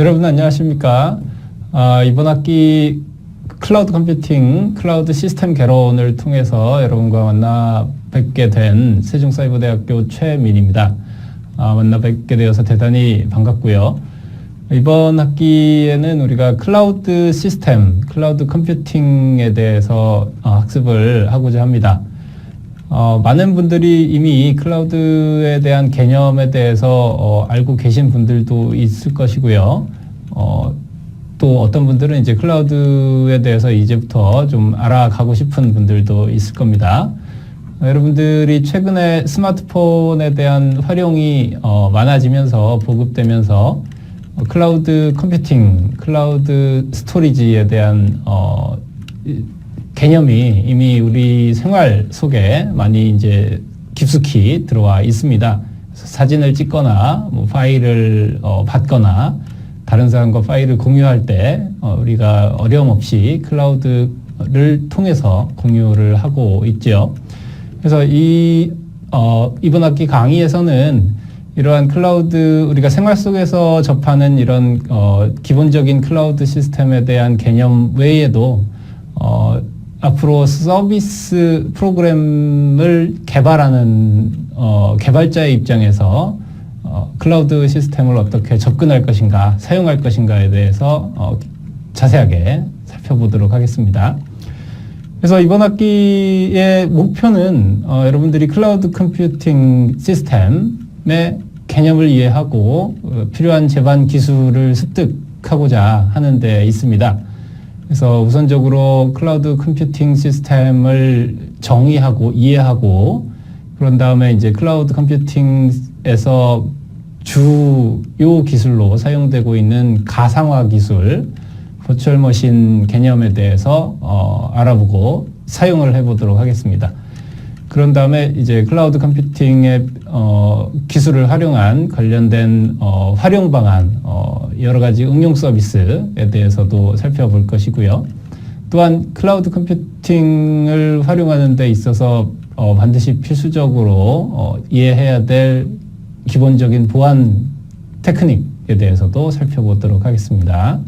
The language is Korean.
여러분 안녕하십니까? 아, 이번 학기 클라우드 컴퓨팅, 클라우드 시스템 개론을 통해서 여러분과 만나 뵙게 된 세종사이버대학교 최민입니다. 아, 만나 뵙게 되어서 대단히 반갑고요. 이번 학기에는 우리가 클라우드 시스템, 클라우드 컴퓨팅에 대해서 어, 학습을 하고자 합니다. 어, 많은 분들이 이미 클라우드에 대한 개념에 대해서 어, 알고 계신 분들도 있을 것이고요. 어, 또 어떤 분들은 이제 클라우드에 대해서 이제부터 좀 알아가고 싶은 분들도 있을 겁니다. 어, 여러분들이 최근에 스마트폰에 대한 활용이 어, 많아지면서 보급되면서 어, 클라우드 컴퓨팅, 클라우드 스토리지에 대한 어, 이- 개념이 이미 우리 생활 속에 많이 이제 깊숙이 들어와 있습니다. 사진을 찍거나 뭐 파일을 어, 받거나 다른 사람과 파일을 공유할 때 어, 우리가 어려움 없이 클라우드를 통해서 공유를 하고 있죠. 그래서 이 어, 이번 학기 강의에서는 이러한 클라우드 우리가 생활 속에서 접하는 이런 어, 기본적인 클라우드 시스템에 대한 개념 외에도 어, 앞으로 서비스 프로그램을 개발하는 어, 개발자의 입장에서 어, 클라우드 시스템을 어떻게 접근할 것인가, 사용할 것인가에 대해서 어, 자세하게 살펴보도록 하겠습니다. 그래서 이번 학기의 목표는 어, 여러분들이 클라우드 컴퓨팅 시스템의 개념을 이해하고 어, 필요한 제반 기술을 습득하고자 하는 데 있습니다. 그래서 우선적으로 클라우드 컴퓨팅 시스템을 정의하고 이해하고 그런 다음에 이제 클라우드 컴퓨팅에서 주요 기술로 사용되고 있는 가상화 기술, 버추얼 머신 개념에 대해서 어, 알아보고 사용을 해보도록 하겠습니다. 그런 다음에 이제 클라우드 컴퓨팅의 어, 기술을 활용한 관련된 어, 활용 방안, 어, 여러 가지 응용 서비스에 대해서도 살펴볼 것이고요. 또한 클라우드 컴퓨팅을 활용하는 데 있어서 어, 반드시 필수적으로 어, 이해해야 될 기본적인 보안 테크닉에 대해서도 살펴보도록 하겠습니다.